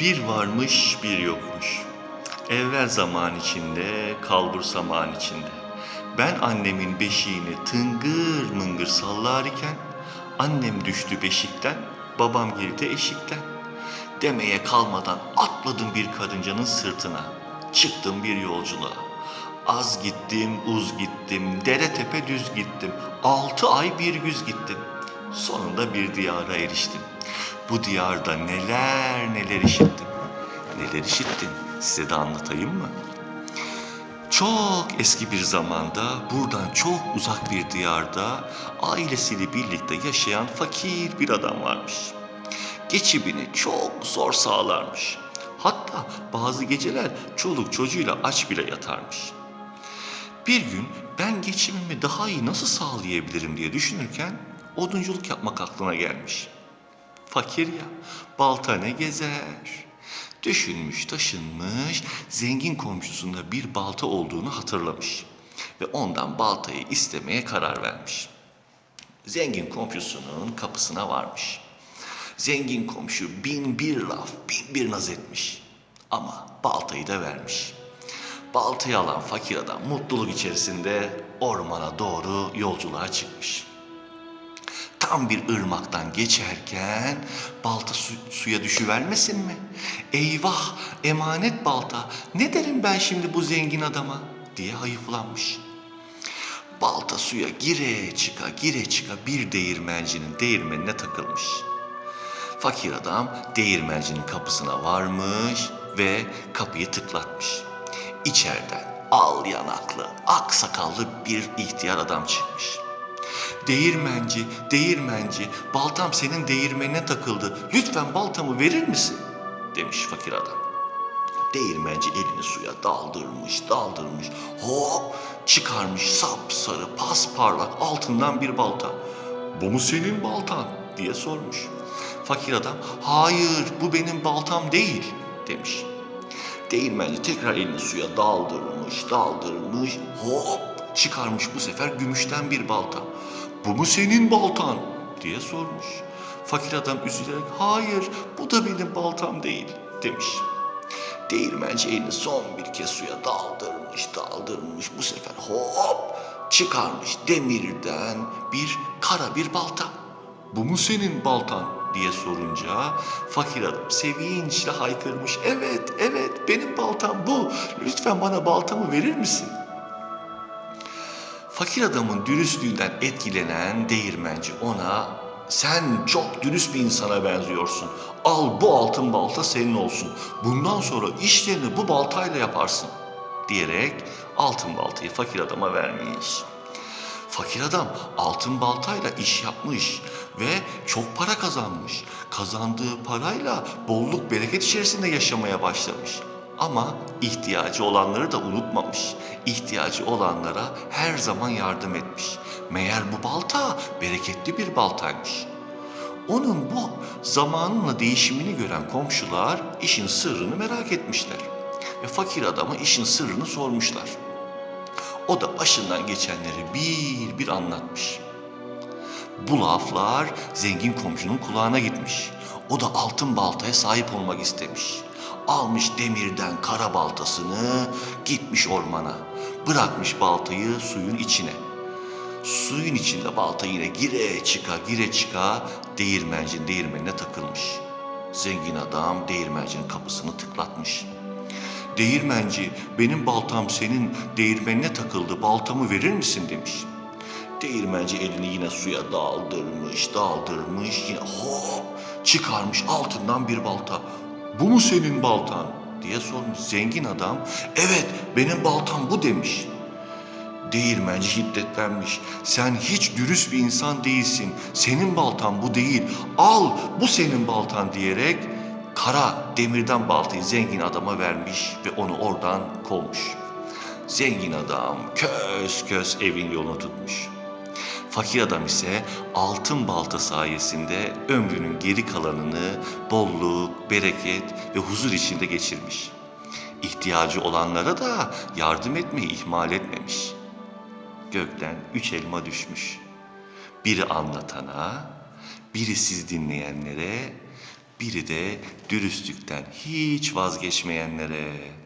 Bir varmış bir yokmuş. Evvel zaman içinde, kalbur zaman içinde. Ben annemin beşiğini tıngır mıngır sallar iken, annem düştü beşikten, babam girdi eşikten. Demeye kalmadan atladım bir karıncanın sırtına. Çıktım bir yolculuğa. Az gittim, uz gittim, dere tepe düz gittim. Altı ay bir güz gittim. Sonunda bir diyara eriştim. Bu diyarda neler neler işittim. Neler işittim size de anlatayım mı? Çok eski bir zamanda buradan çok uzak bir diyarda ailesiyle birlikte yaşayan fakir bir adam varmış. Geçimini çok zor sağlarmış. Hatta bazı geceler çoluk çocuğuyla aç bile yatarmış. Bir gün ben geçimimi daha iyi nasıl sağlayabilirim diye düşünürken odunculuk yapmak aklına gelmiş. Fakir ya, balta ne gezer? Düşünmüş, taşınmış, zengin komşusunda bir balta olduğunu hatırlamış. Ve ondan baltayı istemeye karar vermiş. Zengin komşusunun kapısına varmış. Zengin komşu bin bir laf, bin bir naz etmiş. Ama baltayı da vermiş. Baltayı alan fakir adam mutluluk içerisinde ormana doğru yolculuğa çıkmış. Tam bir ırmaktan geçerken balta su- suya düşüvermesin mi? Eyvah emanet balta ne derim ben şimdi bu zengin adama diye hayıflanmış. Balta suya gire çıka gire çıka bir değirmencinin değirmenine takılmış. Fakir adam değirmencinin kapısına varmış ve kapıyı tıklatmış. İçeriden al yanaklı, ak sakallı bir ihtiyar adam çıkmış. Değirmenci, değirmenci, baltam senin değirmenine takıldı. Lütfen baltamı verir misin? Demiş fakir adam. Değirmenci elini suya daldırmış, daldırmış. Hop çıkarmış sapsarı, pasparlak altından bir balta. Bu mu senin baltan? diye sormuş. Fakir adam, hayır bu benim baltam değil demiş. Değirmenci tekrar elini suya daldırmış, daldırmış. Hop çıkarmış bu sefer gümüşten bir balta. Bu mu senin baltan? diye sormuş. Fakir adam üzülerek hayır bu da benim baltam değil demiş. Değirmenci elini son bir kez suya daldırmış, daldırmış. Bu sefer hop çıkarmış demirden bir kara bir balta. Bu mu senin baltan diye sorunca fakir adam sevinçle haykırmış. Evet, evet benim baltam bu. Lütfen bana baltamı verir misin? Fakir adamın dürüstlüğünden etkilenen değirmenci ona sen çok dürüst bir insana benziyorsun. Al bu altın balta senin olsun. Bundan sonra işlerini bu baltayla yaparsın diyerek altın baltayı fakir adama vermiş. Fakir adam altın baltayla iş yapmış ve çok para kazanmış. Kazandığı parayla bolluk bereket içerisinde yaşamaya başlamış. Ama ihtiyacı olanları da unutmamış. İhtiyacı olanlara her zaman yardım etmiş. Meğer bu balta bereketli bir baltaymış. Onun bu zamanla değişimini gören komşular işin sırrını merak etmişler. Ve fakir adama işin sırrını sormuşlar. O da başından geçenleri bir bir anlatmış. Bu laflar zengin komşunun kulağına gitmiş. O da altın baltaya sahip olmak istemiş. Almış demirden kara baltasını gitmiş ormana. Bırakmış baltayı suyun içine. Suyun içinde balta yine gire çıka gire çıka değirmencinin değirmenine takılmış. Zengin adam değirmencinin kapısını tıklatmış. Değirmenci benim baltam senin değirmenine takıldı baltamı verir misin demiş. Değirmenci elini yine suya daldırmış daldırmış yine hop çıkarmış altından bir balta. Bu mu senin baltan diye sormuş zengin adam. Evet benim baltam bu demiş. Değirmenci hiddetlenmiş. Sen hiç dürüst bir insan değilsin. Senin baltan bu değil. Al bu senin baltan diyerek kara demirden baltayı zengin adama vermiş ve onu oradan kovmuş. Zengin adam kös kös evin yolunu tutmuş. Fakir adam ise altın balta sayesinde ömrünün geri kalanını bolluk, bereket ve huzur içinde geçirmiş. İhtiyacı olanlara da yardım etmeyi ihmal etmemiş. Gökten üç elma düşmüş. Biri anlatana, biri siz dinleyenlere, biri de dürüstlükten hiç vazgeçmeyenlere.